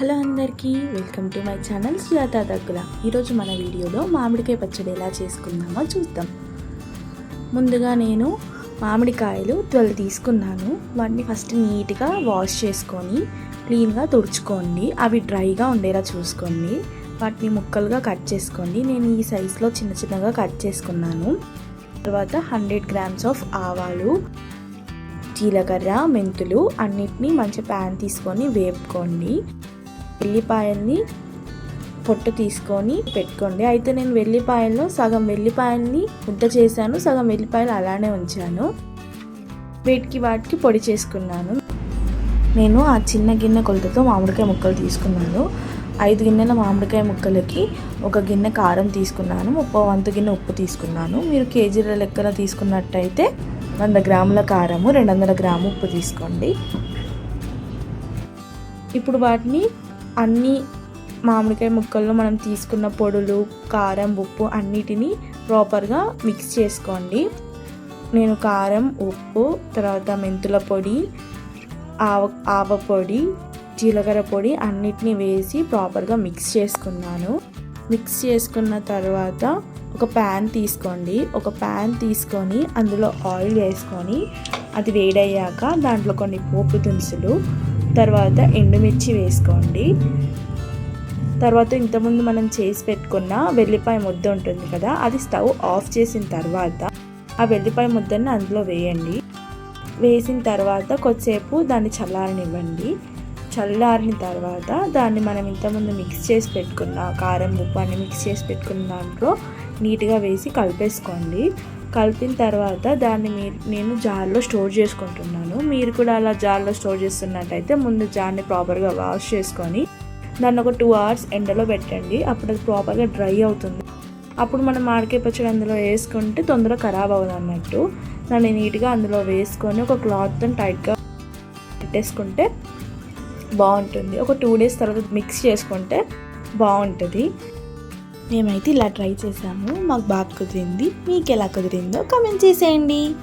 Hello అందరికీ welcome to my channel Sujatha దగ్గర. ఈరోజు మన వీడియోలో మామిడికాయ పచ్చడి ఎలా చేసుకుందామో చూద్దాం. ముందుగా నేను మామిడికాయలు ట్వెల్వ్ తీసుకున్నాను. వాటిని ఫస్ట్ నీట్గా వాష్ చేసుకొని క్లీన్గా తుడుచుకోండి. అవి డ్రైగా ఉండేలా చూసుకోండి. వాటిని ముక్కలుగా కట్ చేసుకోండి. నేను ఈ సైజులో చిన్న చిన్నగా కట్ చేసుకున్నాను. తర్వాత హండ్రెడ్ గ్రామ్స్ ఆఫ్ ఆవాలు జీలకర్ర మెంతులు అన్నిటినీ మంచి ప్యాన్ తీసుకొని వేపుకోండి. వెల్లిపాయల్ని పొట్టు తీసుకొని పెట్టుకోండి. అయితే నేను వెల్లిపాయల్లో సగం వెల్లిపాయల్ని ముద్ద చేశాను సగం వెల్లిపాయలు అలానే ఉంచాను. వీటికి వాటికి పొడి చేసుకున్నాను. నేను ఆ చిన్న గిన్నె కొలతతో మామిడికాయ ముక్కలు తీసుకున్నాను. ఐదు గిన్నెల మామిడికాయ ముక్కలకి ఒక గిన్నె కారం తీసుకున్నాను ముప్పై వంతు గిన్నె ఉప్పు తీసుకున్నాను. మీరు కేజీల లెక్కన తీసుకున్నట్టయితే వంద గ్రాముల కారము రెండు వందల గ్రాము ఉప్పు తీసుకోండి. ఇప్పుడు వాటిని అన్ని మామిడికాయ ముక్కల్లో మనం తీసుకున్న పొడులు కారం ఉప్పు అన్నిటినీ ప్రాపర్గా మిక్స్ చేసుకోండి. నేను కారం ఉప్పు తర్వాత మెంతుల పొడి ఆవ ఆవ పొడి జీలకర్ర పొడి అన్నిటిని వేసి ప్రాపర్గా మిక్స్ చేసుకున్నాను. మిక్స్ చేసుకున్న తర్వాత ఒక ప్యాన్ తీసుకోండి. ఒక ప్యాన్ తీసుకొని అందులో ఆయిల్ వేసుకొని అది వేడయ్యాక దాంట్లో కొన్ని పోపు దినుసులు తర్వాత ఎండుమిర్చి వేసుకోండి. తర్వాత ఇంతకుముందు మనం చేసి పెట్టుకున్న వెల్లిపాయ ముద్ద ఉంటుంది కదా అది స్టవ్ ఆఫ్ చేసిన తర్వాత ఆ వెల్లిపాయ ముద్దను అందులో వేయండి. వేసిన తర్వాత కొద్దిసేపు దాన్ని చల్లారనివ్వండి. చల్లారిన తర్వాత దాన్ని మనం ఇంతకుముందు మిక్స్ చేసి పెట్టుకున్న కారం ఉప్పు అన్ని మిక్స్ చేసి పెట్టుకున్న దాంట్లో నీట్గా వేసి కలిపేసుకోండి. కలిపిన తర్వాత దాన్ని మీరు నేను జార్లో స్టోర్ చేసుకుంటున్నాను. మీరు కూడా అలా జార్లో స్టోర్ చేస్తున్నట్టయితే ముందు జార్ని ప్రాపర్గా వాష్ చేసుకొని దాన్ని ఒక టూ అవర్స్ ఎండలో పెట్టండి. అప్పుడు అది ప్రాపర్గా డ్రై అవుతుంది. అప్పుడు మనం మామిడికాయ పచ్చడి అందులో వేసుకుంటే తొందరగా ఖరాబ్ అవ్వదు అన్నట్టు. దాన్ని నీట్గా అందులో వేసుకొని ఒక క్లాత్తో టైట్గా పెట్టేసుకుంటే బాగుంటుంది. ఒక టూ డేస్ తర్వాత మిక్స్ చేసుకుంటే బాగుంటుంది. మేమైతే ఇలా ట్రై చేసాము. మాకు బాగా కుదిరింది. మీకు ఎలా కుదిరిందో కమెంట్ చేసేయండి.